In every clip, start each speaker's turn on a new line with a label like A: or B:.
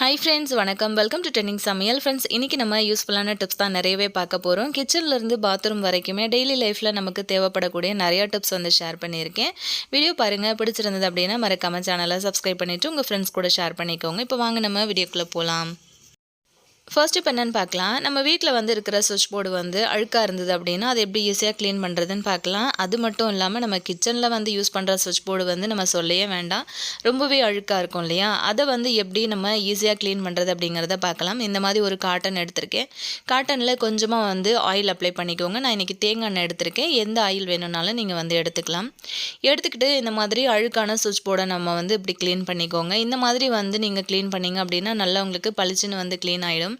A: Hi friends வணக்கம். Welcome to trending சமையல் friends இன்றைக்கி நம்ம யூஸ்ஃபுல்லான டிப்ஸ் தான் நிறையவே பார்க்க போகிறோம் கிச்சன்லேருந்து பாத்ரூம் வரைக்குமே டெய்லி லைஃப்பில் நமக்கு தேவைப்படக்கூடிய நிறையா டிப்ஸ் வந்து ஷேர் பண்ணியிருக்கேன். வீடியோ பாருங்கள் பிடிச்சிருந்தது அப்படின்னா மறக்காம சேனலை சப்ஸ்கிரைப் பண்ணிவிட்டு உங்கள் ஃப்ரெண்ட்ஸ் கூட ஷேர் பண்ணிக்கோங்க. இப்போ வாங்க நம்ம வீடியோக்குள்ளே போகலாம் ஃபர்ஸ்ட் இப்போ என்னென்னு பார்க்கலாம். நம்ம வீட்டில் வந்து இருக்கிற சுவிட்ச் போர்டு வந்து அழுக்காக இருந்தது அப்படின்னா அது எப்படி ஈஸியாக க்ளீன் பண்ணுறதுன்னு பார்க்கலாம். அது மட்டும் இல்லாமல் நம்ம கிச்சனில் வந்து யூஸ் பண்ணுற சுவிட்ச் போர்டு வந்து நம்ம சொல்லவே வேண்டாம். ரொம்பவே அழுக்காக இருக்கும் இல்லையா? அதை வந்து எப்படி நம்ம ஈஸியாக க்ளீன் பண்ணுறது அப்படிங்கிறத பார்க்கலாம். இந்த மாதிரி ஒரு காட்டன் எடுத்திருக்கேன். காட்டனில் கொஞ்சமாக வந்து ஆயில் அப்ளை பண்ணிக்கோங்க. நான் இன்றைக்கி தேங்காய் எண்ணெய் எடுத்திருக்கேன். எந்த ஆயில் வேணும்னாலும் நீங்கள் வந்து எடுத்துக்கலாம். எடுத்துக்கிட்டு இந்த மாதிரி அழுக்கான சுவிட்ச் போர்டை நம்ம வந்து இப்படி க்ளீன் பண்ணிக்கோங்க. இந்த மாதிரி வந்து நீங்கள் க்ளீன் பண்ணிங்க அப்படின்னா நல்லா உங்களுக்கு பளிச்சுன்னு வந்து க்ளீன் ஆகிடும்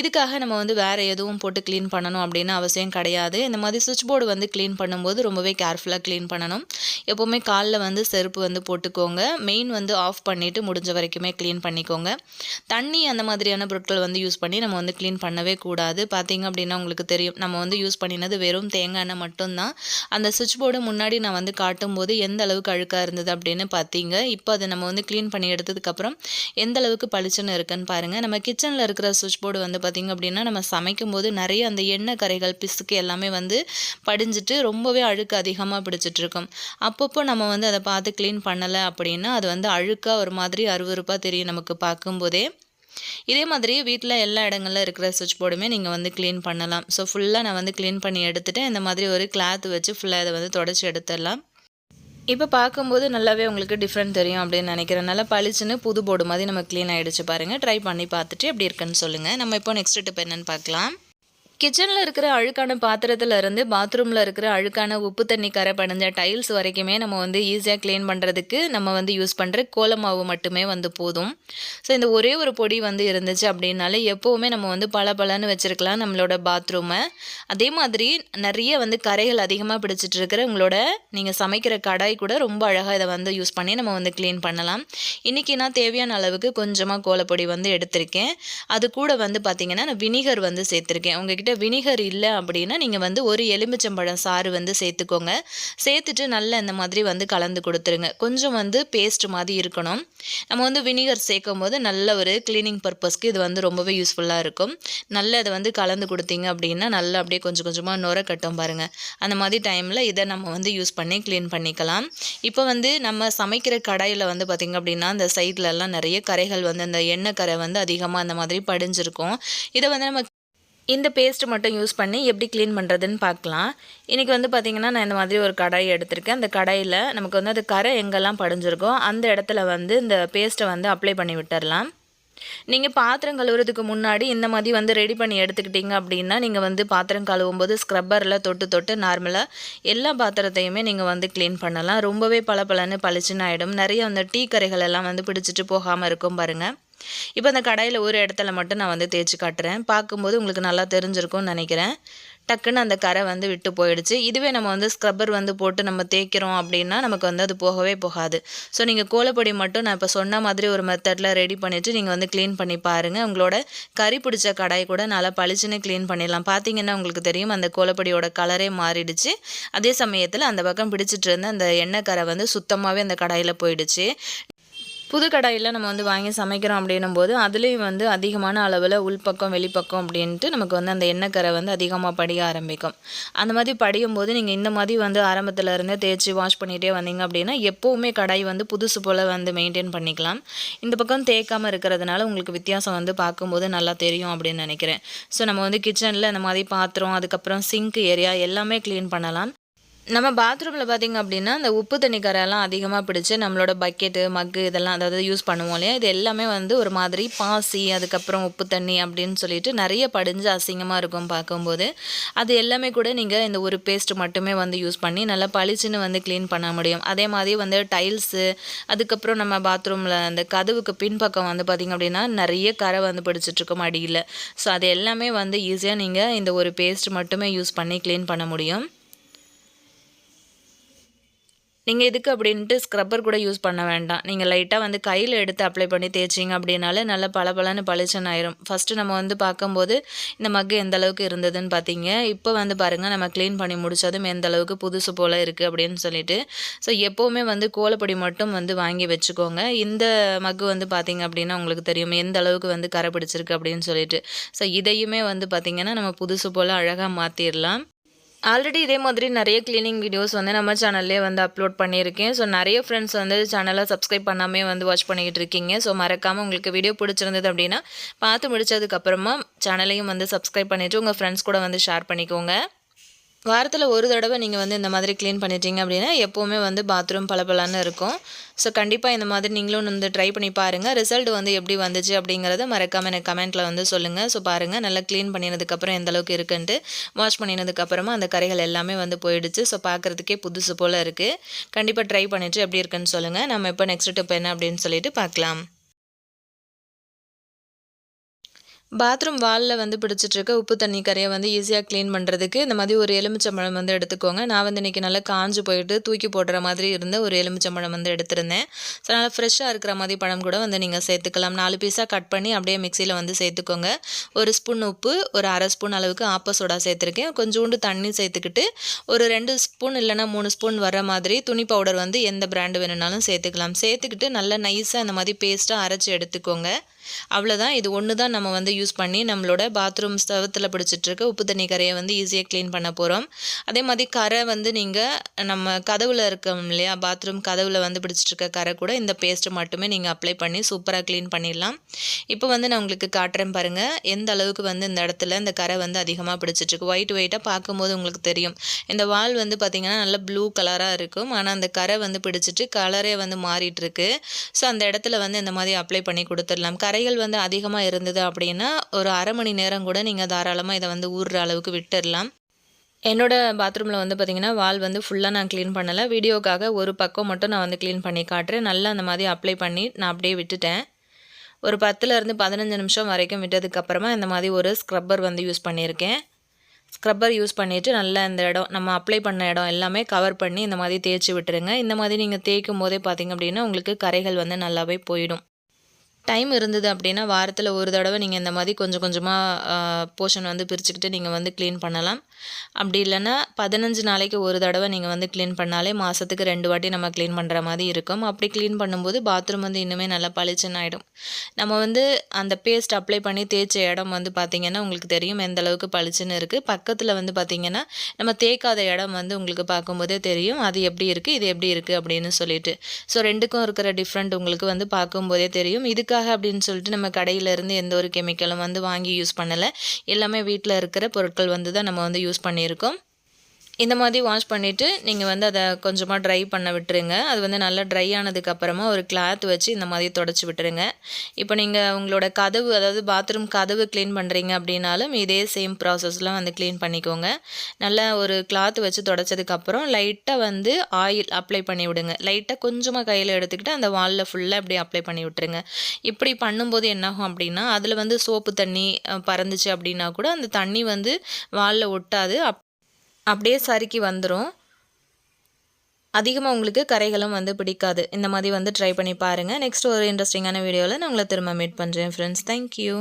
A: இதுக்காக நம்ம வந்து வேறு எதுவும் போட்டு க்ளீன் பண்ணணும் அப்படின்னு அவசியம் கிடையாது. இந்த மாதிரி சுவிட்ச் போர்டு வந்து க்ளீன் பண்ணும்போது ரொம்பவே கேர்ஃபுல்லாக க்ளீன் பண்ணணும். எப்போவுமே காலில் வந்து செருப்பு வந்து போட்டுக்கோங்க. மெயின் வந்து ஆஃப் பண்ணிவிட்டு முடிஞ்ச வரைக்குமே க்ளீன் பண்ணிக்கோங்க. தண்ணி அந்த மாதிரியான பொருட்கள் வந்து யூஸ் பண்ணி நம்ம வந்து க்ளீன் பண்ணவே கூடாது. பார்த்தீங்க அப்படின்னா உங்களுக்கு தெரியும். நம்ம வந்து யூஸ் பண்ணினது வெறும் தேங்காய் எண்ணெய் மட்டும்தான். அந்த சுவிட்ச் போர்டு முன்னாடி நான் வந்து காட்டும்போது எந்த அளவுக்கு அழுக்காக இருந்தது அப்படின்னு பார்த்தீங்க இப்போ அதை நம்ம வந்து க்ளீன் பண்ணி எடுத்ததுக்கப்புறம் எந்த அளவுக்கு பளிச்சுன்னு இருக்குன்னு பாருங்கள் நம்ம கிச்சனில் இருக்கிற சுவிட்ச் போர்டு வந்து பார்த்திங்க அப்படின்னா நம்ம சமைக்கும் போது நிறைய அந்த எண்ணெய் கரைகள் பிசுக்கு எல்லாமே வந்து படிஞ்சிட்டு ரொம்பவே அழுக்கு அதிகமாக பிடிச்சிட்ருக்கும். அப்பப்போ நம்ம வந்து அதை பார்த்து க்ளீன் பண்ணலை அப்படின்னா அது வந்து அழுக்காக ஒரு மாதிரி அருவறுப்பாக தெரியும் நமக்கு பார்க்கும்போதே. இதே மாதிரி வீட்டில் எல்லா இடங்களில் இருக்கிற சுவிட்ச் போர்டுமே நீங்கள் வந்து க்ளீன் பண்ணலாம். ஸோ ஃபுல்லாக நான் வந்து க்ளீன் பண்ணி எடுத்துகிட்டு இந்த மாதிரி ஒரு கிளாத் வச்சு ஃபுல்லாக இதை வந்து தொடச்சி எடுத்துடலாம். இப்போ பார்க்கும்போது நல்லாவே உங்களுக்கு டிஃப்ரெண்ட் தெரியும் அப்படின்னு நினைக்கிறனால பளிச்சுன்னு புது போர்டு மாதிரி நம்ம க்ளீன் ஆகிடுச்சு பாருங்கள் ட்ரை பண்ணி பார்த்துட்டு எப்படி இருக்குன்னு சொல்லுங்கள் நம்ம இப்போ நெக்ஸ்ட் டிப் என்னென்னு பார்க்கலாம். கிச்சனில் இருக்கிற அழுக்கான பாத்திரத்தில் இருந்து பாத்ரூமில் இருக்கிற அழுக்கான உப்பு தண்ணி கரை படைஞ்ச டைல்ஸ் வரைக்குமே நம்ம வந்து ஈஸியாக க்ளீன் பண்ணுறதுக்கு நம்ம வந்து யூஸ் பண்ணுற கோலமாவு மட்டுமே வந்து போதும். ஸோ இந்த ஒரே ஒரு பொடி வந்து இருந்துச்சு அப்படின்னாலே எப்போவுமே நம்ம வந்து பல பலன்னு வச்சுருக்கலாம் நம்மளோட பாத்ரூமை அதே மாதிரி நிறைய வந்து கரைகள் அதிகமாக பிடிச்சிட்டு இருக்கிற உங்களோட நீங்கள் சமைக்கிற கடாய் கூட ரொம்ப அழகாக இதை வந்து யூஸ் பண்ணி நம்ம வந்து க்ளீன் பண்ணலாம். இன்றைக்கி நான் தேவையான அளவுக்கு கொஞ்சமாக கோலப்பொடி வந்து எடுத்திருக்கேன். அது கூட வந்து பார்த்திங்கன்னா நான் வினிகர் வந்து சேர்த்துருக்கேன். உங்ககிட்ட வினிகர் இல்லை அப்படின்னா நீங்கள் வந்து ஒரு எலுமிச்சம்பழம் சாறு வந்து சேர்த்துக்கோங்க. சேர்த்துட்டு நல்லா இந்த மாதிரி வந்து கலந்து கொடுத்துருங்க. கொஞ்சம் வந்து பேஸ்ட் மாதிரி இருக்கணும். நம்ம வந்து வினிகர் சேர்க்கும் போது நல்ல ஒரு க்ளீனிங் பர்பஸ்க்கு இது வந்து ரொம்பவே யூஸ்ஃபுல்லாக இருக்கும். நல்லா இதை வந்து கலந்து கொடுத்தீங்க அப்படின்னா நல்லா அப்படியே கொஞ்சம் கொஞ்சமாக நுர கட்டும் பாருங்கள் அந்த மாதிரி டைமில் இதை நம்ம வந்து யூஸ் பண்ணி க்ளீன் பண்ணிக்கலாம். இப்போ வந்து நம்ம சமைக்கிற கடாயில் வந்து பார்த்திங்க அப்படின்னா அந்த சைட்லலாம் நிறைய கரைகள் வந்து அந்த எண்ணெய் கரை வந்து அதிகமாக அந்த மாதிரி படிஞ்சிருக்கும். இதை வந்து நம்ம இந்த பேஸ்ட்டு மட்டும் யூஸ் பண்ணி எப்படி க்ளீன் பண்ணுறதுன்னு பார்க்கலாம். இன்றைக்கி வந்து பார்த்திங்கன்னா நான் இந்த மாதிரி ஒரு கடாய் எடுத்திருக்கேன். அந்த கடாயில் நமக்கு வந்து அது கரை எங்கெல்லாம் படிஞ்சிருக்கோ அந்த இடத்துல வந்து இந்த பேஸ்ட்டை வந்து அப்ளை பண்ணி விட்டுடலாம் நீங்கள் பாத்திரம் கழுவுறதுக்கு முன்னாடி இந்த மாதிரி வந்து ரெடி பண்ணி எடுத்துக்கிட்டிங்க அப்படின்னா நீங்கள் வந்து பாத்திரம் கழுவும் போது ஸ்க்ரப்பரில் தொட்டு தொட்டு நார்மலாக எல்லா பாத்திரத்தையுமே நீங்கள் வந்து க்ளீன் பண்ணலாம். ரொம்பவே பல பலன்னு பளிச்சுன்னு ஆகிடும் நிறைய அந்த டீ கரைகள் எல்லாம் வந்து பிடிச்சிட்டு போகாமல் இருக்கும் பாருங்கள் இப்போ அந்த கடையில் ஒரு இடத்துல மட்டும் நான் வந்து தேய்ச்சி காட்டுறேன். பார்க்கும்போது உங்களுக்கு நல்லா தெரிஞ்சிருக்கும்னு நினைக்கிறேன். டக்குன்னு அந்த கரை வந்து விட்டு போயிடுச்சு. இதுவே நம்ம வந்து ஸ்க்ரப்பர் வந்து போட்டு நம்ம தேய்க்கிறோம் அப்படின்னா நமக்கு வந்து அது போகவே போகாது. ஸோ நீங்கள் கோலப்பொடி மட்டும் நான் இப்போ சொன்ன மாதிரி ஒரு மெத்தடில் ரெடி பண்ணிவிட்டு நீங்கள் வந்து க்ளீன் பண்ணி பாருங்கள் உங்களோட கறி பிடிச்ச கடாய் கூட நல்லா பளிச்சுன்னு க்ளீன் பண்ணிடலாம். பார்த்தீங்கன்னா உங்களுக்கு தெரியும் அந்த கோலப்பொடியோட கலரே மாறிடுச்சு. அதே சமயத்தில் அந்த பக்கம் பிடிச்சிட்டு இருந்த அந்த எண்ணெய் கரை வந்து சுத்தமாகவே அந்த கடாயில் போயிடுச்சு. புது கடாயில் நம்ம வந்து வாங்கி சமைக்கிறோம் அப்படின்னும் போது அதுலேயும் வந்து அதிகமான அளவில் உள்பக்கம் வெளிப்பக்கம் அப்படின்ட்டு நமக்கு வந்து அந்த எண்ணெய்க்கரை வந்து அதிகமாக படிய ஆரம்பிக்கும். அந்த மாதிரி படியும் போது நீங்கள் இந்த மாதிரி வந்து ஆரம்பத்தில் இருந்து தேய்ச்சி வாஷ் பண்ணிகிட்டே வந்தீங்க அப்படின்னா எப்போவுமே கடாய் வந்து புதுசு போல் வந்து மெயின்டைன் பண்ணிக்கலாம். இந்த பக்கம் தேய்க்காமல் இருக்கிறதுனால உங்களுக்கு வித்தியாசம் வந்து பார்க்கும்போது நல்லா தெரியும் அப்படின்னு நினைக்கிறேன். ஸோ நம்ம வந்து கிச்சனில் இந்த மாதிரி பாத்திரம் அதுக்கப்புறம் சிங்க் ஏரியா எல்லாமே க்ளீன் பண்ணலாம். நம்ம பாத்ரூமில் பார்த்திங்க அப்படின்னா அந்த உப்பு தண்ணி கரையெல்லாம் அதிகமாக பிடிச்சி நம்மளோட பக்கெட்டு மக்கு இதெல்லாம் அதாவது யூஸ் பண்ணுவோம் இல்லையா? இது எல்லாமே வந்து ஒரு மாதிரி பாசி அதுக்கப்புறம் உப்பு தண்ணி அப்படின்னு சொல்லிட்டு நிறைய படிஞ்சு அசிங்கமாக இருக்கும் பார்க்கும்போது. அது எல்லாமே கூட நீங்கள் இந்த ஒரு பேஸ்ட் மட்டுமே வந்து யூஸ் பண்ணி நல்லா பளிச்சுன்னு வந்து க்ளீன் பண்ண முடியும். அதே மாதிரி வந்து டைல்ஸு அதுக்கப்புறம் நம்ம பாத்ரூமில் அந்த கதவுக்கு பின்பக்கம் வந்து பார்த்திங்க அப்படின்னா நிறைய கரை வந்து பிடிச்சிட்ருக்கும் அடியில். ஸோ அது எல்லாமே வந்து ஈஸியாக நீங்கள் இந்த ஒரு பேஸ்ட் மட்டுமே யூஸ் பண்ணி க்ளீன் பண்ண முடியும். நீங்கள் இதுக்கு அப்படின்ட்டு ஸ்க்ரப்பர் கூட யூஸ் பண்ண வேண்டாம். நீங்கள் லைட்டாக வந்து கையில் எடுத்து அப்ளை பண்ணி தேய்ச்சிங்க அப்படின்னாலே நல்லா பளபளன்னு பளிச்சன் ஆயிரும். ஃபஸ்ட்டு நம்ம வந்து பார்க்கும்போது இந்த மக்கு எந்த அளவுக்கு இருந்ததுன்னு பார்த்தீங்க. இப்போ வந்து பாருங்கள் நம்ம க்ளீன் பண்ணி முடிச்சதும் எந்த அளவுக்கு புதுசு போல் இருக்குது அப்படின்னு சொல்லிட்டு. ஸோ எப்போவுமே வந்து கோலப்பொடி மட்டும் வந்து வாங்கி வச்சுக்கோங்க. இந்த மக்கு வந்து பார்த்தீங்க அப்படின்னா உங்களுக்கு தெரியும் எந்த அளவுக்கு வந்து கரை பிடிச்சிருக்கு அப்படின்னு சொல்லிட்டு. ஸோ இதையுமே வந்து பார்த்திங்கன்னா நம்ம புதுசு போல் அழகாக மாற்றிடலாம் ஆல்ரெடி இதே மாதிரி நிறைய க்ளீனிங் வீடியோஸ் வந்து நம்ம சேனல்லே வந்து அப்லோட் பண்ணியிருக்கேன். ஸோ நிறைய ஃப்ரெண்ட்ஸ் வந்து சேனலை சப்ஸ்கிரைப் பண்ணாமே வந்து வாட்ச் பண்ணிக்கிட்டு இருக்கீங்க. ஸோ மறக்காமல் உங்களுக்கு வீடியோ பிடிச்சிருந்தது அப்படின்னா பார்த்து முடிச்சதுக்கப்புறமா சேனலையும் வந்து சப்ஸ்கிரைப் பண்ணிவிட்டு உங்கள் ஃப்ரெண்ட்ஸ் கூட வந்து ஷேர் பண்ணிக்கோங்க. வாரத்தில் ஒரு தடவை நீங்கள் வந்து இந்த மாதிரி க்ளீன் பண்ணிட்டீங்க அப்படின்னா எப்போவுமே வந்து பாத்ரூம் பளபளன்னு இருக்கும். ஸோ கண்டிப்பாக இந்த மாதிரி நீங்களும் வந்து ட்ரை பண்ணி பாருங்கள் ரிசல்ட் வந்து எப்படி வந்துச்சு அப்படிங்கிறத மறக்காமல் எனக்கு கமெண்ட்டில் வந்து சொல்லுங்கள் ஸோ பாருங்கள் நல்லா க்ளீன் பண்ணினதுக்கப்புறம் எந்த அளவுக்கு இருக்குன்ட்டு. வாஷ் பண்ணினதுக்கப்புறமா அந்த கரைகள் எல்லாமே வந்து போயிடுச்சு. ஸோ பார்க்குறதுக்கே புதுசு போல் இருக்குது கண்டிப்பாக ட்ரை பண்ணிவிட்டு எப்படி இருக்குன்னு சொல்லுங்கள் நம்ம இப்போ நெக்ஸ்ட் டிப் என்ன அப்படின்னு சொல்லிட்டு பார்க்கலாம் பாத்ரூம் வாலில் வந்து பிடிச்சிட்ருக்க உப்பு தண்ணி கரையை வந்து ஈஸியாக க்ளீன் பண்ணுறதுக்கு இந்த மாதிரி ஒரு எலுமிச்சம்பழம் வந்து எடுத்துக்கோங்க. நான் வந்து இன்றைக்கி நல்லா காஞ்சு போயிட்டு தூக்கி போடுற மாதிரி இருந்த ஒரு எலுமிச்சம்பழம் வந்து எடுத்திருந்தேன். ஸோ நல்லா ஃப்ரெஷ்ஷாக இருக்கிற மாதிரி பழம் கூட வந்து நீங்கள் சேர்த்துக்கலாம். நாலு பீஸாக கட் பண்ணி அப்படியே மிக்சியில் வந்து சேர்த்துக்கோங்க. ஒரு ஸ்பூன் உப்பு ஒரு அரை ஸ்பூன் அளவுக்கு ஆப்ப சோடா சேர்த்துருக்கேன். கொஞ்சோண்டு தண்ணி சேர்த்துக்கிட்டு ஒரு ரெண்டு ஸ்பூன் இல்லைனா மூணு ஸ்பூன் வர மாதிரி துணி பவுடர் வந்து எந்த பிராண்டு வேணும்னாலும் சேர்த்துக்கலாம். சேர்த்துக்கிட்டு நல்லா நைஸாக இந்த மாதிரி பேஸ்ட்டாக அரைச்சி எடுத்துக்கோங்க. அவ்வளோதான் இது ஒன்று தான் நம்ம வந்து யூஸ் பண்ணி நம்மளோட பாத்ரூம் ஸ்தவத்தில் பிடிச்சிட்ருக்க உப்பு தண்ணி கரையை வந்து ஈஸியாக க்ளீன் பண்ண போகிறோம் அதே மாதிரி கரை வந்து நீங்கள் நம்ம கதவில் இருக்கோம் இல்லையா பாத்ரூம் கதவில் வந்து பிடிச்சிட்ருக்க கரை கூட இந்த பேஸ்ட்டு மட்டுமே நீங்கள் அப்ளை பண்ணி சூப்பராக க்ளீன் பண்ணிடலாம். இப்போ வந்து நான் உங்களுக்கு காட்டுறேன் பாருங்கள் எந்த அளவுக்கு வந்து இந்த இடத்துல இந்த கரை வந்து அதிகமாக பிடிச்சிட்ருக்கு ஒயிட் ஒயிட்டாக பார்க்கும்போது உங்களுக்கு தெரியும். இந்த வால் வந்து பார்த்திங்கன்னா நல்ல ப்ளூ கலராக இருக்கும். ஆனால் அந்த கரை வந்து பிடிச்சிட்டு கலரே வந்து மாறிட்டுருக்கு. ஸோ அந்த இடத்துல வந்து இந்த மாதிரி அப்ளை பண்ணி கொடுத்துடலாம். கரைகள் வந்து அதிகமாக இருந்தது அப்படின்னா ஒரு அரை மணி நேரம் கூட நீங்கள் தாராளமாக இதை வந்து ஊறுற அளவுக்கு விட்டுடலாம் என்னோடய பாத்ரூமில் வந்து பார்த்திங்கன்னா வால் வந்து ஃபுல்லாக நான் க்ளீன் பண்ணலை. வீடியோக்காக ஒரு பக்கம் மட்டும் நான் வந்து க்ளீன் பண்ணி காட்டுறேன். நல்லா அந்த மாதிரி அப்ளை பண்ணி நான் அப்படியே விட்டுட்டேன். ஒரு பத்துலேருந்து பதினஞ்சு நிமிஷம் வரைக்கும் விட்டதுக்கப்புறமா இந்த மாதிரி ஒரு ஸ்க்ரப்பர் வந்து யூஸ் பண்ணியிருக்கேன். ஸ்க்ரப்பர் யூஸ் பண்ணிவிட்டு நல்லா இந்த இடம் நம்ம அப்ளை பண்ண இடம் எல்லாமே கவர் பண்ணி இந்த மாதிரி தேய்ச்சி விட்டுருங்க. இந்த மாதிரி நீங்கள் தேய்க்கும் போதே பார்த்திங்க அப்படின்னா உங்களுக்கு கரைகள் வந்து நல்லாவே போயிடும். டைம் இருந்தது அப்படின்னா வாரத்தில் ஒரு தடவை நீங்கள் இந்த மாதிரி கொஞ்சம் கொஞ்சமாக போர்ஷன் வந்து பிரிச்சுக்கிட்டு நீங்கள் வந்து க்ளீன் பண்ணலாம். அப்படி இல்லைன்னா பதினஞ்சு நாளைக்கு ஒரு தடவை நீங்கள் வந்து க்ளீன் பண்ணாலே மாதத்துக்கு ரெண்டு வாட்டி நம்ம க்ளீன் பண்ணுற மாதிரி இருக்கும். அப்படி க்ளீன் பண்ணும்போது பாத்ரூம் வந்து இன்னுமே நல்லா பளிச்சுன்னு ஆகிடும் நம்ம வந்து அந்த பேஸ்ட் அப்ளை பண்ணி தேய்ச்ச இடம் வந்து பார்த்திங்கன்னா உங்களுக்கு தெரியும் எந்த அளவுக்கு பளிச்சுன்னு இருக்குது பக்கத்தில் வந்து பார்த்திங்கன்னா நம்ம தேய்க்காத இடம் வந்து உங்களுக்கு பார்க்கும்போதே தெரியும். அது எப்படி இருக்குது இது எப்படி இருக்குது அப்படின்னு சொல்லிட்டு. ஸோ ரெண்டுக்கும் இருக்கிற டிஃப்ரெண்ட் உங்களுக்கு வந்து பார்க்கும்போதே தெரியும். இதுக்கு எதுக்காக அப்படின்னு சொல்லிட்டு நம்ம கடையிலேருந்து எந்த ஒரு கெமிக்கலும் வந்து வாங்கி யூஸ் பண்ணலை. எல்லாமே வீட்டில் இருக்கிற பொருட்கள் வந்து தான் நம்ம வந்து யூஸ் பண்ணியிருக்கோம். இந்த மாதிரி வாஷ் பண்ணிவிட்டு நீங்கள் வந்து அதை கொஞ்சமாக ட்ரை பண்ண விட்டுருங்க. அது வந்து நல்லா ட்ரை ஆனதுக்கப்புறமா ஒரு கிளாத் வச்சு இந்த மாதிரி தொடச்சி விட்டுருங்க. இப்போ நீங்கள் உங்களோட கதவு அதாவது பாத்ரூம் கதவு க்ளீன் பண்ணுறீங்க அப்படின்னாலும் இதே சேம் ப்ராசஸ்லாம் வந்து க்ளீன் பண்ணிக்கோங்க. நல்லா ஒரு கிளாத் வச்சு தொடச்சதுக்கப்புறம் லைட்டாக வந்து ஆயில் அப்ளை பண்ணி விடுங்க. லைட்டாக கொஞ்சமாக கையில் எடுத்துக்கிட்டு அந்த வாலில் ஃபுல்லாக அப்படியே அப்ளை பண்ணி விட்டுருங்க. இப்படி பண்ணும்போது என்னாகும் அப்படின்னா அதில் வந்து சோப்பு தண்ணி பறந்துச்சு அப்படின்னா கூட அந்த தண்ணி வந்து வாலில் ஒட்டாது. அப் அப்படியே சறுக்கி வந்துடும் அதிகமாக உங்களுக்கு கரைகளும் வந்து பிடிக்காது. இந்த மாதிரி வந்து ட்ரை பண்ணி பாருங்கள் நெக்ஸ்ட் ஒரு இன்ட்ரெஸ்டிங்கான வீடியோவில் நான் உங்களை திரும்ப மீட் பண்ணுறேன் ஃப்ரெண்ட்ஸ் தேங்க்யூ